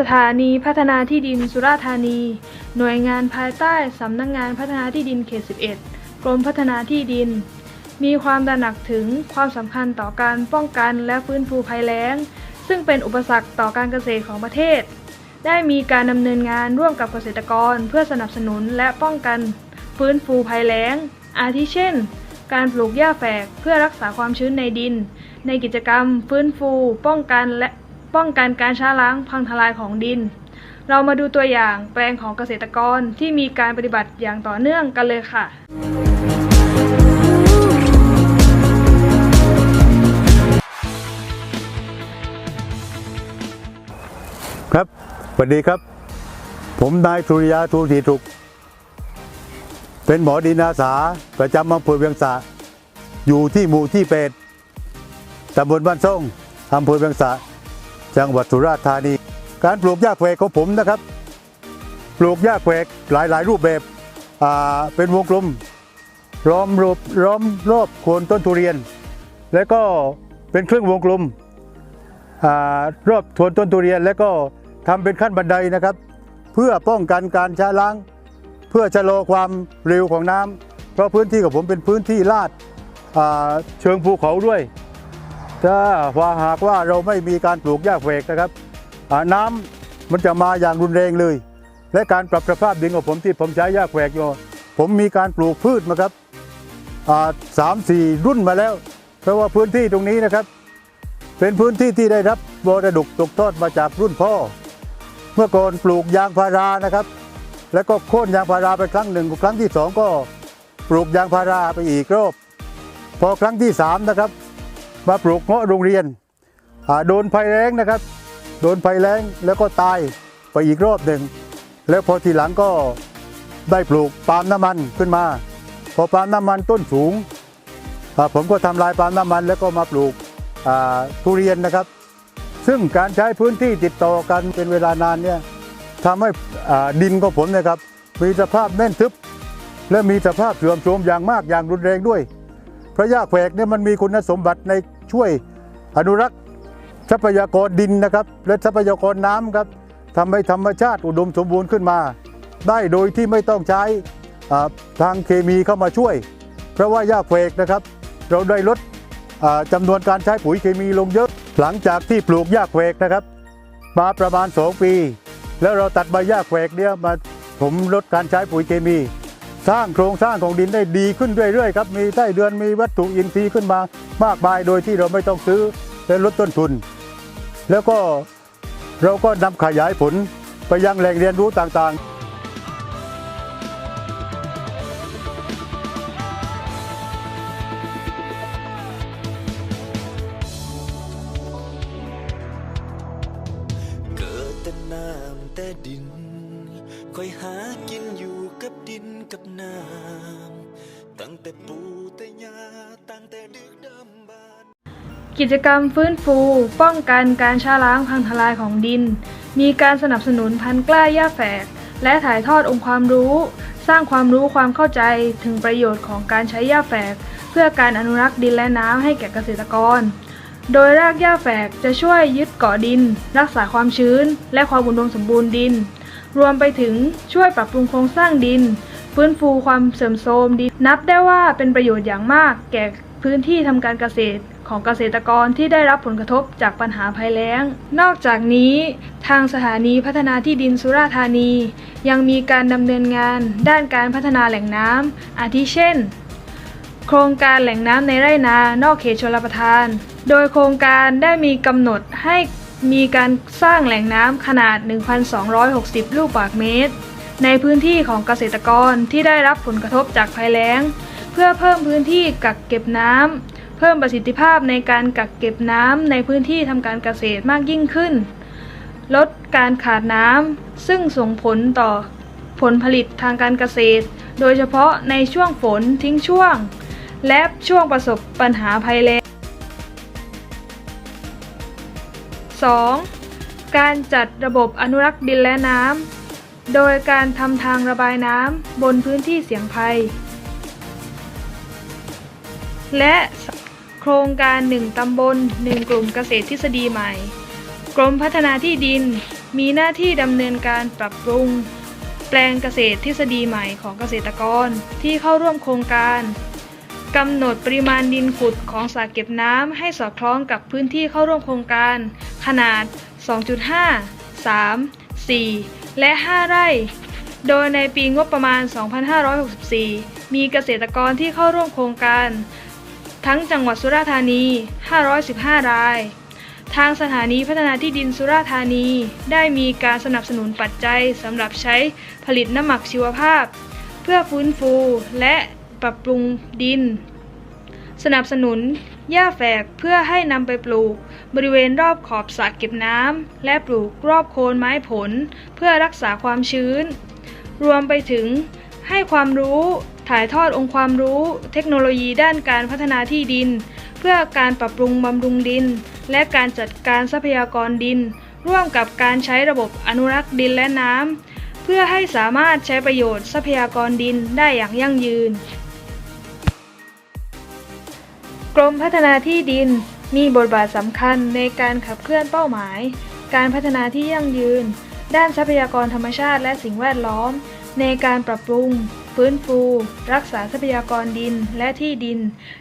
สถานีพัฒนาที่ดินสุราษฎร์ธานี หน่วยงานภายใต้สำนักงงานพัฒนาที่ดินเขต 11 กรมพัฒนาที่ดิน มีความตระหนักถึงความสำคัญต่อการป้องกันและฟื้นฟูภัยแล้ง ซึ่งเป็นอุปสรรคต่อการเกษตรของประเทศ ได้มีการดำเนินงานร่วมกับเกษตรกรเพื่อสนับสนุนและป้องกันฟื้นฟูภัยแล้ง อาทิเช่น การปลูกหญ้าแฝกเพื่อรักษาความชื้นในดิน ในกิจกรรม ฟื้นฟู ป้องกันและ ป้องกันการช้าล้างพังทลายของดิน เรามาดูตัวอย่างแปลงของเกษตรกรที่มีการปฏิบัติอย่างต่อเนื่องกันเลยค่ะครับสวัสดีครับ ผมนายสุริยาทูสีทุก เป็นหมอดินอาสาประจำอำเภอเวียงสะ อยู่ที่หมู่ที่เป็ดตำบลบ้านซ่งอำเภอเวียงสะ จังหวัดสุราษฎร์ธานี การปลูกหญ้าแฝกของผมนะครับ ปลูกหญ้าแฝกหลายหลายๆ รูปแบบเป็นวงกลมล้อมรอบล้อมรอบโคนต้นทุเรียน และก็เป็นเครื่องวงกลมอรอบทวนต้นทุเรียน แล้วก็ทำเป็นขั้นบันไดนะครับ เพื่อป้องกันการช้าล้าง เพื่อชะลอความเร็วของน้ำเพราะพื้นที่ของผมเป็นพื้นที่ลาดาเชิงภูเขาด้วย ถ้าว่าหากว่าเราไม่มีการปลูกหญ้าแฝกนะครับน้ำมันจะมาอย่างรุนแรงเลย และการปรับสภาพดินของผมที่ผมใช้หญ้าแฝกอยู่ผมมีการปลูกพืชมาครับสามสี่รุ่นมาแล้ว เพราะว่าพื้นที่ตรงนี้นะครับ เป็นพื้นที่ที่ได้รับมรดกตกทอดมาจากรุ่นพ่อ เมื่อก่อนปลูกยางพารานะครับ แล้วก็โค่นยางพาราไปครั้งหนึ่งครั้งที่สองก็ปลูกยางพาราไปอีกรอบพอครั้งที่สามนะครับ มาปลูกเงาะโรงเรียนโดนภัยแล้งนะครับ โดนภัยแล้งแล้วก็ตายไปอีกรอบหนึ่งแล้วพอทีหลังก็ได้ปลูกปาล์มน้ำมันขึ้นมา พอปาล์มน้ำมันต้นสูง ผมก็ทำลายปาล์มน้ำมันแล้วก็มาปลูกทุเรียนนะครับ ซึ่งการใช้พื้นที่ติดต่อกันเป็นเวลานานเนี่ยทำให้ดินของผมนะครับ มีสภาพแน่นทึบ และมีสภาพเสื่อมโทรมอย่างมากอย่างรุนแรงด้วย พราะหญ้าแฝกเนี่ยมันมีคุณสมบัติในช่วยอนุรักษ์ทรัพยากรดินนะครับและทรัพยากรน้ำครับทำให้ธรรมชาติอุดมสมบูรณ์ขึ้นมา ได้โดยที่ไม่ต้องใช้ทางเคมีเข้ามาช่วย เพราะว่าหญ้าแฝกนะครับ เราได้ลดจำานวนการใช้ปุ๋ยเคมีลงเยอะ หลังจากที่ปลูกหญ้าแขกนะครับ มาประมาณ 2 ปี แล้วเราตัดใบหญ้าแขกเนี่ยมาผมลดการใช้ปุ๋ยเคมี สร้างโครงสร้างของดินได้ดีขึ้นเรื่อยๆครับมีไส้เดือนมีวัตถุอินทรีย์ขึ้นมามากมายโดยที่เราไม่ต้องซื้อและลดต้นทุน แล้วก็เราก็นำขยายผลไปยังแหล่งเรียนรู้ต่างๆเกิดแต่น้ำแต่ดินคอยหากินอยู่ ดินกับน้ำตั้งแต่ปู่แต่ย่าตั้งแต่ดึกดำบรรพ์กิจกรรมฟื้นฟู ป้องกันการช้าล้างพังทลายของดิน มีการสนับสนุนพันกล้าหญ้าแฝก และถ่ายทอดองค์ความรู้ สร้างความรู้ความเข้าใจถึงประโยชน์ของการใช้หญ้าแฝก เพื่อการอนุรักษ์ดินและน้ำให้แก่เกษตรกร โดยรากหญ้าแฝกจะช่วยยึดเกาะดิน รักษาความชื้น และความอุดมสมบูรณ์ดิน รวมไปถึงช่วยปรับปรุงโครงสร้างดิน ฟื้นฟูความเสื่อมโทรมดินนับได้ว่าเป็นประโยชน์อย่างมาก แก่พื้นที่ทำการเกษตรของเกษตรกรที่ได้รับผลกระทบจากปัญหาภัยแล้ง นอกจากนี้ ทางสถานีพัฒนาที่ดินสุราษฎร์ธานี ยังมีการดำเนินงานด้านการพัฒนาแหล่งน้ำอาทิเช่น โครงการแหล่งน้ำในไร่นานอกเขตชลประทาน โดยโครงการได้มีกำหนดให้ มีการสร้างแหล่งน้ำขนาด 1,260 ลูกบาศก์เมตร ในพื้นที่ของเกษตรกรที่ได้รับผลกระทบจากภัยแล้ง เพื่อเพิ่มพื้นที่กักเก็บน้ำเพิ่มประสิทธิภาพในการกักเก็บน้ำในพื้นที่ทำการเกษตรมากยิ่งขึ้น ลดการขาดน้ำซึ่งส่งผลต่อผลผลิตทางการเกษตร โดยเฉพาะในช่วงฝนทิ้งช่วง และช่วงประสบปัญหาภัยแล้ง 2. การจัดระบบอนุรักษ์ดินและน้ำ โดยการทำทางระบายน้ำบนพื้นที่เสี่ยงภัย และโครงการ 1 ตำบล 1 กลุ่มเกษตรทฤษฎีใหม่ กรมพัฒนาที่ดินมีหน้าที่ดำเนินการปรับปรุง แปลงเกษตรทฤษฎีใหม่ของเกษตรกรที่เข้าร่วมโครงการ กำหนดปริมาณดินขุดของสระเก็บน้ำให้สอดคล้องกับพื้นที่เข้าร่วมโครงการ ขนาด 2.5 3 4 และ 5 ไร่ โดยในปีงบประมาณ 2564 มีเกษตรกรที่เข้าร่วมโครงการ ทั้งจังหวัดสุราษฎร์ธานี 515 ราย ทางสถานีพัฒนาที่ดินสุราษฎร์ธานี ได้มีการสนับสนุนปัจจัยสำหรับใช้ผลิตน้ำหมักชีวภาพ เพื่อฟื้นฟูและ รับปรุงดิน สนับสนุนหญ้าแฝกเพื่อให้นำไปปลูก บริเวณรอบขอบสระเก็บน้ำและปลูกรอบโคนไม้ผล เพื่อรักษาความชื้น รวมไปถึงให้ความรู้ถ่ายทอดองค์ความรู้ เทคโนโลยีด้านการพัฒนาที่ดิน เพื่อการปรับปรุงบำรุงดิน และการจัดการทรัพยากรดิน ร่วมกับการใช้ระบบอนุรักษ์ดินและน้ำเพื่อให้สามารถใช้ประโยชน์ทรัพยากรดินได้อย่างยั่งยืน กรมพัฒนาที่ดินมีบทบาทสำคัญในการขับเคลื่อนเป้าหมาย การพัฒนาที่ยั่งยืน ด้านทรัพยากรธรรมชาติและสิ่งแวดล้อม ในการปรับปรุง ฟื้นฟู รักษาทรัพยากรดินและที่ดิน